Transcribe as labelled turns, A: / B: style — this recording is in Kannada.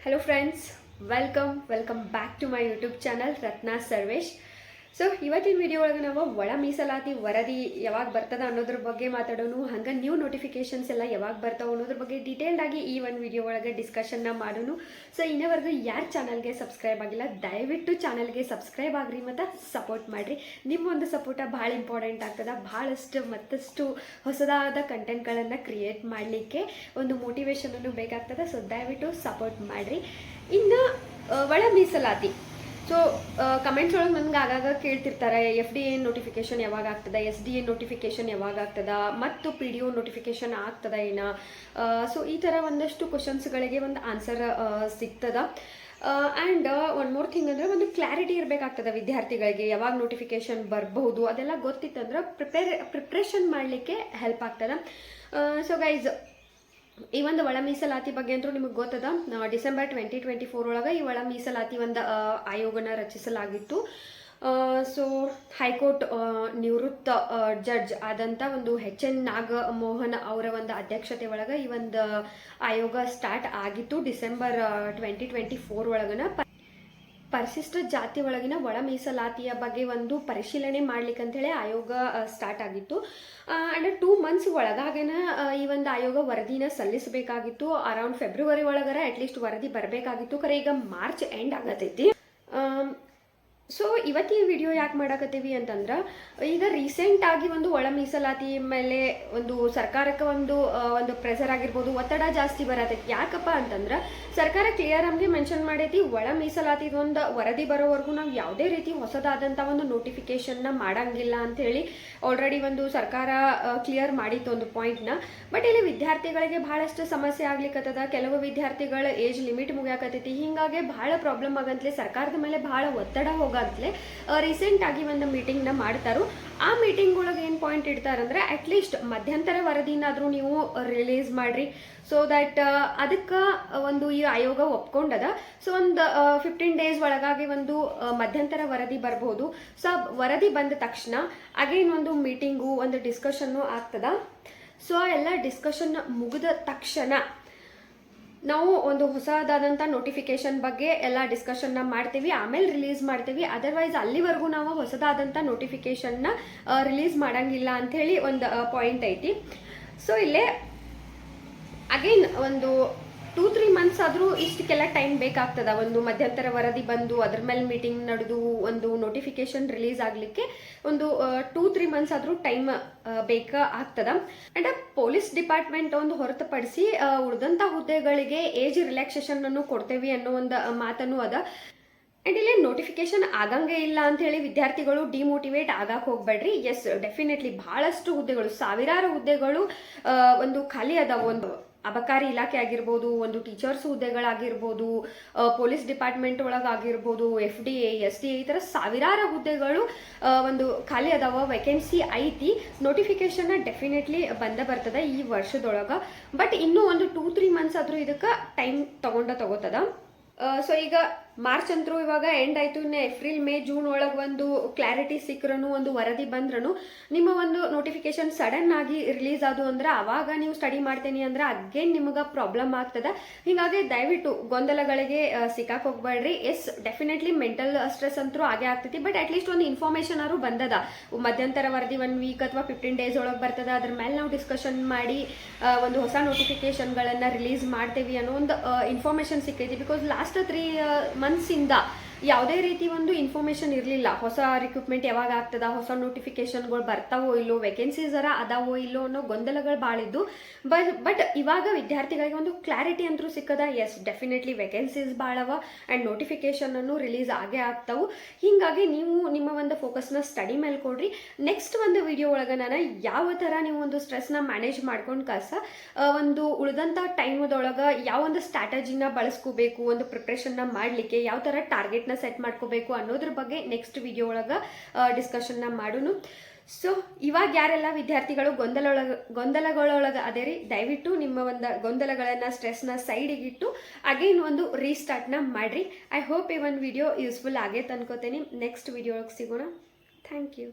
A: Hello friends welcome welcome back to my YouTube channel Ratna Sarvesh so ಇವತ್ತಿನ ವಿಡಿಯೋ ಒಳಗೆ ನಾವು ಒಳ ಮೀಸಲಾತಿ, ವರದಿ ಯಾವಾಗ ಬರ್ತದ ಅನ್ನೋದ್ರ ಬಗ್ಗೆ ಮಾತಾಡೋನು. ಹಂಗೆ ನ್ಯೂ ನೋಟಿಫಿಕೇಶನ್ಸ್ ಎಲ್ಲ ಯಾವಾಗ ಬರ್ತಾವೆ ಅನ್ನೋದ್ರ ಬಗ್ಗೆ ಡೀಟೇಲ್ಡ್ ಆಗಿ ಈ ಒಂದು ವಿಡಿಯೋ ಒಳಗೆ ಡಿಸ್ಕಷನ್ನ ಮಾಡೋನು. ಸೊ ಇನ್ನವರೆಗೂ ಯಾರು ಚಾನಲ್ಗೆ ಸಬ್ಸ್ಕ್ರೈಬ್ ಆಗಿಲ್ಲ, ದಯವಿಟ್ಟು ಚಾನಲ್ಗೆ ಸಬ್ಸ್ಕ್ರೈಬ್ ಆಗ್ರಿ ಮತ್ತು ಸಪೋರ್ಟ್ ಮಾಡಿರಿ. ನಿಮ್ಮ ಒಂದು ಸಪೋರ್ಟ ಭಾಳ ಇಂಪಾರ್ಟೆಂಟ್ ಆಗ್ತದೆ. ಭಾಳಷ್ಟು ಮತ್ತಷ್ಟು ಹೊಸದಾದ ಕಂಟೆಂಟ್ಗಳನ್ನು ಕ್ರಿಯೇಟ್ ಮಾಡಲಿಕ್ಕೆ ಒಂದು ಮೋಟಿವೇಶನನ್ನು ಬೇಕಾಗ್ತದೆ. ಸೊ ದಯವಿಟ್ಟು ಸಪೋರ್ಟ್ ಮಾಡಿರಿ. ಇನ್ನು ಒಳ ಮೀಸಲಾತಿ. ಸೊ ಕಮೆಂಟ್ಸ್ ಒಳಗೆ ನನ್ಗೆ ಆಗಾಗ ಕೇಳ್ತಿರ್ತಾರೆ ಎಫ್ ಡಿ ಎ ನೋಟಿಫಿಕೇಶನ್ ಯಾವಾಗ ಆಗ್ತದ ಎಸ್ ಡಿ ಎ ನೋಟಿಫಿಕೇಶನ್ ಯಾವಾಗ ಆಗ್ತದ, ಮತ್ತು ಪಿ ಡಿ ಒ ನೋಟಿಫಿಕೇಶನ್ ಆಗ್ತದ ಏನ? ಸೊ ಈ ಥರ ಒಂದಷ್ಟು ಕ್ವಶನ್ಸ್ಗಳಿಗೆ ಒಂದು ಆನ್ಸರ್ ಸಿಗ್ತದ. ಆ್ಯಂಡ್ ಒನ್ ಮೋರ್ ಥಿಂಗ್ ಅಂದರೆ ಒಂದು ಕ್ಲಾರಿಟಿ ಇರಬೇಕಾಗ್ತದೆ ವಿದ್ಯಾರ್ಥಿಗಳಿಗೆ, ಯಾವಾಗ ನೋಟಿಫಿಕೇಶನ್ ಬರಬಹುದು, ಅದೆಲ್ಲ ಗೊತ್ತಿತ್ತಂದ್ರೆ ಪ್ರಿಪೇರ್ ಪ್ರಿಪ್ರೇಷನ್ ಮಾಡಲಿಕ್ಕೆ ಹೆಲ್ಪ್ ಆಗ್ತದೆ. ಸೊ ಗೈಸ್ ಈ ಒಂದು ಒಳ ಮೀಸಲಾತಿ ಬಗ್ಗೆ ಅಂತೂ ನಿಮಗೆ ಗೊತ್ತದ? ಡಿಸೆಂಬರ್ ಟ್ವೆಂಟಿ ಟ್ವೆಂಟಿ ಫೋರ್ ಒಳಗೆ ಈ ಒಳ ಮೀಸಲಾತಿ ಒಂದು ಆಯೋಗನ ರಚಿಸಲಾಗಿತ್ತು. ಸೊ, ಹೈಕೋರ್ಟ್ ನಿವೃತ್ತ ಜಡ್ಜ್ ಆದಂಥ ಒಂದು ಎಚ್ ಎನ್ ನಾಗಮೋಹನ್ ಅವರ ಒಂದು ಅಧ್ಯಕ್ಷತೆ ಒಳಗೆ ಈ ಒಂದು ಆಯೋಗ ಸ್ಟಾರ್ಟ್ ಆಗಿತ್ತು ಡಿಸೆಂಬರ್ ಟ್ವೆಂಟಿ ಟ್ವೆಂಟಿ ಫೋರ್ ಒಳಗನ. ಪರಿಶಿಷ್ಟ ಜಾತಿ ಒಳಗಿನ ಒಳ ಮೀಸಲಾತಿಯ ಬಗ್ಗೆ ಒಂದು ಪರಿಶೀಲನೆ ಮಾಡ್ಲಿಕ್ಕೆ ಅಂತೇಳಿ ಆಯೋಗ ಸ್ಟಾರ್ಟ್ ಆಗಿತ್ತು. ಅಂಡ್ ಟೂ ಮಂತ್ಸ್ ಒಳಗಾಗೇನ ಈ ಒಂದು ಆಯೋಗ ವರದಿನ ಸಲ್ಲಿಸಬೇಕಾಗಿತ್ತು. ಅರೌಂಡ್ ಫೆಬ್ರವರಿ ಒಳಗರ ಅಟ್ಲೀಸ್ಟ್ ವರದಿ ಬರಬೇಕಾಗಿತ್ತು. ಖರೆ, ಈಗ ಮಾರ್ಚ್ ಎಂಡ್ ಆಗತೈತಿ. ಸೊ ಇವತ್ತು ಈ ವಿಡಿಯೋ ಯಾಕೆ ಮಾಡಾಕತ್ತೀವಿ ಅಂತಂದ್ರೆ, ಈಗ ರೀಸೆಂಟ್ ಆಗಿ ಒಂದು ಒಳ ಮೀಸಲಾತಿ ಮೇಲೆ ಒಂದು ಸರ್ಕಾರಕ್ಕೆ ಒಂದು ಒಂದು ಪ್ರೆಸರ್ ಆಗಿರ್ಬೋದು, ಒತ್ತಡ ಜಾಸ್ತಿ ಬರತೈತಿ. ಯಾಕಪ್ಪ ಅಂತಂದ್ರೆ, ಸರ್ಕಾರ ಕ್ಲಿಯರ್ ಆಗಿ ಮೆನ್ಷನ್ ಮಾಡೈತಿ, ಒಳ ಮೀಸಲಾತಿ ಒಂದು ವರದಿ ಬರೋವರೆಗೂ ನಾವು ಯಾವುದೇ ರೀತಿ ಹೊಸದಾದಂಥ ಒಂದು ನೋಟಿಫಿಕೇಶನ್ನ ಮಾಡಂಗಿಲ್ಲ ಅಂತ ಹೇಳಿ ಆಲ್ರೆಡಿ ಒಂದು ಸರ್ಕಾರ ಕ್ಲಿಯರ್ ಮಾಡಿತ್ತು ಒಂದು ಪಾಯಿಂಟ್ನ ಬಟ್ ಇಲ್ಲಿ ವಿದ್ಯಾರ್ಥಿಗಳಿಗೆ ಭಾಳಷ್ಟು ಸಮಸ್ಯೆ ಆಗ್ಲಿಕ್ಕತ್ತದ ಕೆಲವು ವಿದ್ಯಾರ್ಥಿಗಳ ಏಜ್ ಲಿಮಿಟ್ ಮುಗಿಯಾಕತ್ತೈತಿ. ಹಿಂಗಾಗಿ ಭಾಳ ಪ್ರಾಬ್ಲಮ್ ಆಗಂತಲೇ ಸರ್ಕಾರದ ಮೇಲೆ ಭಾಳ ಒತ್ತಡ ಹೋಗಂತಲೇ ರೀಸೆಂಟ್ ಆಗಿ ಒಂದು ಮೀಟಿಂಗ್ನ ಮಾಡ್ತಾರೋ. ಆ ಮೀಟಿಂಗ್ ಒಳಗೆ ಏನು ಪಾಯಿಂಟ್ ಇಡ್ತಾರಂದ್ರೆ ಅಟ್ಲೀಸ್ಟ್ ಮಧ್ಯಂತರ ವರದಿನಾದರೂ ನೀವು ರಿಲೀಸ್ ಮಾಡ್ರಿ. ಸೊ ದಟ್ ಅದಕ್ಕೆ ಒಂದು ಈ ಆಯೋಗ ಒಪ್ಕೊಂಡದ. ಸೊ ಒಂದು ಫಿಫ್ಟೀನ್ ಡೇಸ್ ಒಳಗಾಗಿ ಒಂದು ಮಧ್ಯಂತರ ವರದಿ ಬರ್ಬೋದು. ಸೊ ವರದಿ ಬಂದ ತಕ್ಷಣ ಅಗೇನ್ ಒಂದು ಮೀಟಿಂಗು ಒಂದು ಡಿಸ್ಕಷನ್ನು ಆಗ್ತದ. ಸೊ ಎಲ್ಲ ಡಿಸ್ಕಷನ್ ಮುಗಿದ ತಕ್ಷಣ ನಾವು ಒಂದು ಹೊಸದಾದಂಥ ನೋಟಿಫಿಕೇಶನ್ ಬಗ್ಗೆ ಎಲ್ಲ ಡಿಸ್ಕಷನ್ನ ಮಾಡ್ತೀವಿ, ಆಮೇಲೆ ರಿಲೀಸ್ ಮಾಡ್ತೀವಿ. ಅದರ್ವೈಸ್ ಅಲ್ಲಿವರೆಗೂ ನಾವು ಹೊಸದಾದಂಥ ನೋಟಿಫಿಕೇಶನ್ನ ರಿಲೀಸ್ ಮಾಡಂಗಿಲ್ಲ ಅಂಥೇಳಿ ಒಂದು ಪಾಯಿಂಟ್ ಐತಿ. ಸೊ ಇಲ್ಲೇ ಅಗೈನ್ ಒಂದು ಟೂ ತ್ರೀ ಮಂತ್ಸ್ ಆದರೂ ಇಷ್ಟಕ್ಕೆಲ್ಲ ಟೈಮ್ ಬೇಕಾಗ್ತದ. ಒಂದು ಮಧ್ಯಂತರ ವರದಿ ಬಂದು ಅದ್ರ ಮೇಲೆ ಮೀಟಿಂಗ್ ನಡೆದು ಒಂದು ನೋಟಿಫಿಕೇಶನ್ ರಿಲೀಸ್ ಆಗಲಿಕ್ಕೆ ಒಂದು ಟೂ ತ್ರೀ ಮಂತ್ಸ್ ಆದರೂ ಟೈಮ್ ಬೇಕ, ಆಗ್ತದ. ಅಂಡ್ ಪೊಲೀಸ್ ಡಿಪಾರ್ಟ್ಮೆಂಟ್ ಒಂದು ಹೊರತುಪಡಿಸಿ ಉಳಿದಂಥ ಹುದ್ದೆಗಳಿಗೆ ಏಜ್ ರಿಲ್ಯಾಕ್ಸೇಷನ್ ಅನ್ನು ಕೊಡ್ತೇವೆ ಅನ್ನೋ ಒಂದು ಮಾತನ್ನು ಅದ. ಅಂಡ್ ಇಲ್ಲಿ ನೋಟಿಫಿಕೇಶನ್ ಆಗಂಗೆ ಇಲ್ಲ ಅಂತ ಹೇಳಿ ವಿದ್ಯಾರ್ಥಿಗಳು ಡಿಮೋಟಿವೇಟ್ ಆಗಕ್ಕೆ ಹೋಗ್ಬೇಡ್ರಿ. ಎಸ್ ಡೆಫಿನೆಟ್ಲಿ ಬಹಳಷ್ಟು ಹುದ್ದೆಗಳು, ಸಾವಿರಾರು ಹುದ್ದೆಗಳು ಒಂದು ಖಾಲಿ ಅದಾವ. ಒಂದು ಅಬಕಾರಿ ಇಲಾಖೆ ಆಗಿರ್ಬೋದು, ಒಂದು ಟೀಚರ್ಸ್ ಹುದ್ದೆಗಳಾಗಿರ್ಬೋದು police department ಒಳಗಾಗಿರ್ಬೋದು, F D A, S D A, ಈ ಥರ ಸಾವಿರಾರು ಹುದ್ದೆಗಳು ಒಂದು ಖಾಲಿ ಅದಾವ ವೇಕೆನ್ಸಿ ಐತಿ. ನೋಟಿಫಿಕೇಶನ್ ಡೆಫಿನೆಟ್ಲಿ ಬಂದ ಬರ್ತದೆ ಈ ವರ್ಷದೊಳಗೆ. ಬಟ್ ಇನ್ನೂ ಒಂದು ಟೂ ತ್ರೀ ಮಂತ್ಸ್ ಆದರೂ ಇದಕ್ಕೆ ಟೈಮ್ ತಗೊಂಡ ತಗೋತದ. ಸೊ ಈಗ ಮಾರ್ಚ್ ಅಂತರೂ ಇವಾಗ ಎಂಡ್ ಆಯ್ತು, ಇನ್ನು ಏಪ್ರಿಲ್, ಮೇ, ಜೂನ್ ಒಳಗೆ ಒಂದು ಕ್ಲಾರಿಟಿ ಸಿಕ್ಕರೂ ಒಂದು ವರದಿ ಬಂದ್ರೂ ನಿಮ್ಮ ಒಂದು ನೋಟಿಫಿಕೇಶನ್ ಸಡನ್ ಆಗಿ ರಿಲೀಸ್ ಆದು ಅಂದ್ರೆ ಅವಾಗ ನೀವು ಸ್ಟಡಿ ಮಾಡ್ತೇನೆ ಅಂದ್ರೆ ಅಗೇನ್ ನಿಮಗೆ ಪ್ರಾಬ್ಲಮ್ ಆಗ್ತದ. ಹೀಗಾಗಿ ದಯವಿಟ್ಟು ಗೊಂದಲಗಳಿಗೆ ಸಿಕ್ಕಾಕ್ ಹೋಗ್ಬೇಡ್ರಿ ಎಸ್ ಡೆಫಿನೆಟ್ಲಿ ಮೆಂಟಲ್ ಸ್ಟ್ರೆಸ್ ಅಂತೂ ಆಗೇ ಆಗ್ತೈತಿ ಬಟ್ ಅಟ್ ಲೀಸ್ಟ್ ಒಂದು ಇನ್ಫಾರ್ಮೇಶನ್ ಆದ್ರೂ ಬಂದದ. ಮಧ್ಯಂತರ ವರದಿ ಒನ್ ವೀಕ್ ಅಥವಾ ಫಿಫ್ಟೀನ್ ಡೇಸ್ ಒಳಗೆ ಬರ್ತದ, ಅದ್ರ ಮೇಲೆ ನಾವು ಡಿಸ್ಕಷನ್ ಮಾಡಿ ಒಂದು ಹೊಸ ನೋಟಿಫಿಕೇಶನ್ಗಳನ್ನು ರಿಲೀಸ್ ಮಾಡ್ತೀವಿ ಅನ್ನೋ ಒಂದು ಇನ್ಫಾರ್ಮೇಶನ್ ಸಿಕ್ಕೈತಿ. ಬಿಕಾಸ್ ಲಾಸ್ಟ್ ತ್ರೀ ಮಂತ್ಸಿಂದ ಯಾವುದೇ ರೀತಿ ಒಂದು ಇನ್ಫಾರ್ಮೇಶನ್ ಇರಲಿಲ್ಲ. ಹೊಸ ರಿಕ್ರೂಟ್ಮೆಂಟ್ ಯಾವಾಗ ಆಗ್ತದ, ಹೊಸ ನೋಟಿಫಿಕೇಶನ್ಗಳು ಬರ್ತಾವೋ ಇಲ್ಲೋ ವೇಕೆನ್ಸೀಸ್ ಅರ ಅದಾವೋ ಇಲ್ಲೋ ಅನ್ನೋ ಗೊಂದಲಗಳು ಭಾಳ ಇದ್ದು ಬಟ್ ಬಟ್ ಇವಾಗ ವಿದ್ಯಾರ್ಥಿಗಳಿಗೆ ಒಂದು ಕ್ಲಾರಿಟಿ ಅಂತೂ ಸಿಕ್ಕದ ಎಸ್ ಡೆಫಿನೆಟ್ಲಿ ವೇಕೆನ್ಸೀಸ್ ಭಾಳವ ಆ್ಯಂಡ್ ನೋಟಿಫಿಕೇಶನ್ ಅನ್ನು ರಿಲೀಸ್ ಆಗೇ ಆಗ್ತಾವು. ಹೀಗಾಗಿ ನೀವು ನಿಮ್ಮ ಒಂದು ಫೋಕಸ್ನ ಸ್ಟಡಿ ಮೇಲೆ ಕೊಡ್ರಿ. ನೆಕ್ಸ್ಟ್ ಒಂದು ವಿಡಿಯೋ ಒಳಗೆ ನಾನು ಯಾವ ಥರ ನೀವು ಒಂದು ಸ್ಟ್ರೆಸ್ನ ಮ್ಯಾನೇಜ್ ಮಾಡ್ಕೊಂಡು ಕಸ ಒಂದು ಉಳಿದಂಥ ಟೈಮದೊಳಗೆ ಯಾವ ಒಂದು ಸ್ಟ್ರಾಟಜಿನ ಬಳಸ್ಕೋಬೇಕು, ಒಂದು ಪ್ರಿಪ್ರೇಷನ್ನ ಮಾಡಲಿಕ್ಕೆ ಯಾವ ಥರ ಸೆಟ್ ಮಾಡ್ಕೋಬೇಕು ಅನ್ನೋದ್ರ ಬಗ್ಗೆ ನೆಕ್ಸ್ಟ್ ವಿಡಿಯೋ ಒಳಗೆ ಡಿಸ್ಕಷನ್ನ ಮಾಡೋಣ ಸೊ ಇವಾಗ ಯಾರೆಲ್ಲ ವಿದ್ಯಾರ್ಥಿಗಳು ಗೊಂದಲೊಳಗ, ಗೊಂದಲಗಳೊಳಗೆ ಅದೇ ರೀ ದಯವಿಟ್ಟು ನಿಮ್ಮ ಒಂದು ಗೊಂದಲಗಳನ್ನು ಸ್ಟ್ರೆಸ್ನ ಸೈಡಿಗಿಟ್ಟು ಅಗೈನ್ ಒಂದು ರೀಸ್ಟಾರ್ಟ್ನ ಮಾಡಿರಿ. ಐ ಹೋಪ್ ಈ ಒಂದು ವಿಡಿಯೋ ಯೂಸ್ಫುಲ್ ಆಗೈತೆ ಅನ್ಕೋತೀನಿ. ನೆಕ್ಸ್ಟ್ ವಿಡಿಯೋ ಒಳಗೆ ಸಿಗೋಣ. Thank you